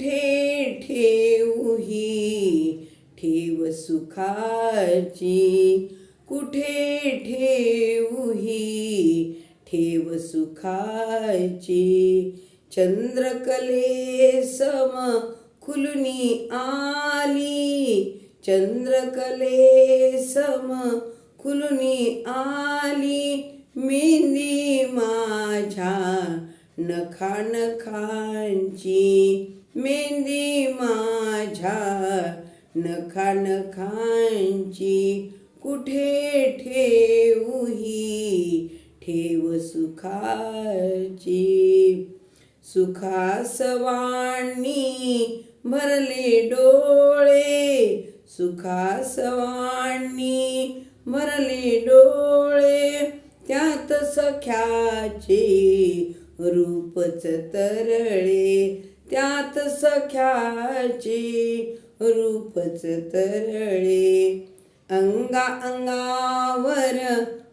कुठे ठेवही? ठेव सुखाची. कुठे ठेवही? ठेव सुखाची. चंद्रकले सम खुलुनी आली. चंद्रकले सम खुलुनी आली. मेंदी माझ्या नखा नखांची मेंदी माझ्या नखा नखांची कुठे ठेवही? ठेव सुखाची. सुखासवाणी भरले डोळे. सुखासवाणी भरले डोळे. त्यात सख्याचे रूपच तरळे त्यात सख्याचे रूपच तरळे. अंगा अंगावर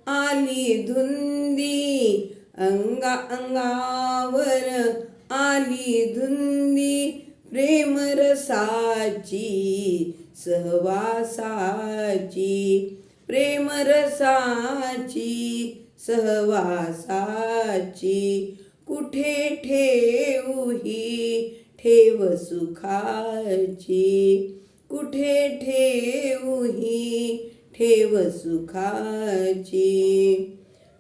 आली धुंदी अंगा अंगावर आली धुंदी प्रेम रसाची सहवासाची. प्रेम रसाची सहवासाची. कुठे ठेवही ठेव सुखाची. कुठे ठेवही ठेव सुखाची.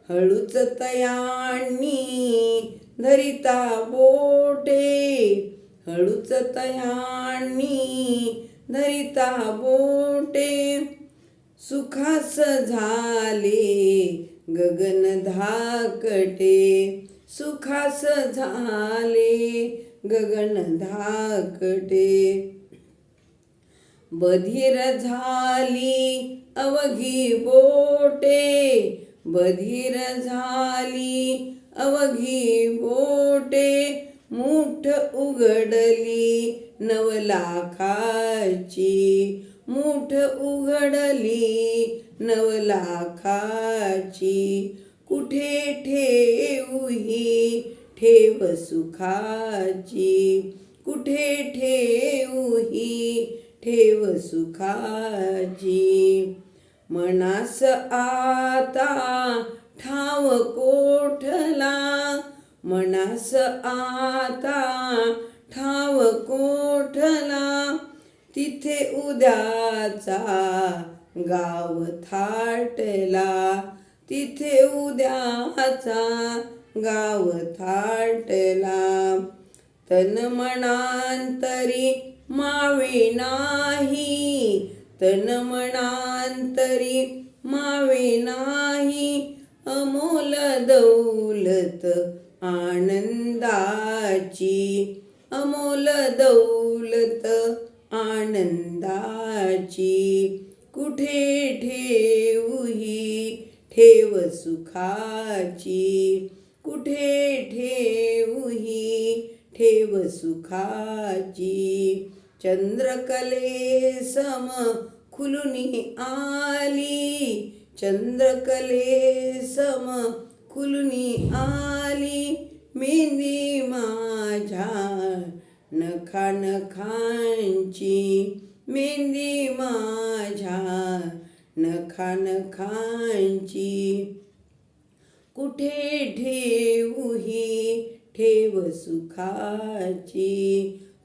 हळूच तयांनी धरिता बोटे. हळूच तयांनी धरिता बोटे. सुखास झाले गगन धाकटे. सुखास झाले गगन धाकटे. बधीर झाली अवघी बोटे. बधीर झाली अवघी बोटे. मुठ उघडली नवलाखाची. मुठ उघडली नवलाखाची. कुठे ठेऊही ठेव सुखाची. कुठे ठेवही ठेव सुखाची. मनास आता ठाव कोठला? मनास आता ठाव कोठला? तिथे उद्याचा गाव थाटला. तिथे उद्याचा गाव थाटला. तन मनांतरी मावे नाही. तन मनांतरी मावे नाही. अमोल दौलत आनंदाची. अमोल दौलत आनंदाची. कुठे ठेव ठेव सुखाची. कुठे ठेवही ठेव सुखाची. चंद्रकले सम खुलुनी आली. चंद्रकले सम खुलुनी आली. मेंदी माझ्या नखा नखांची मेंदी माझ्या नखा नखांची कुठे ठेवही ठेव सुखाची.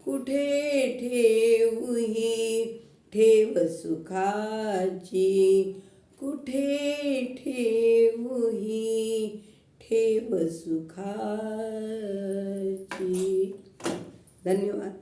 कुठे ठेवही ठेव सुखाची. कुठे ठेवही ठेव सुखाची. धन्यवाद.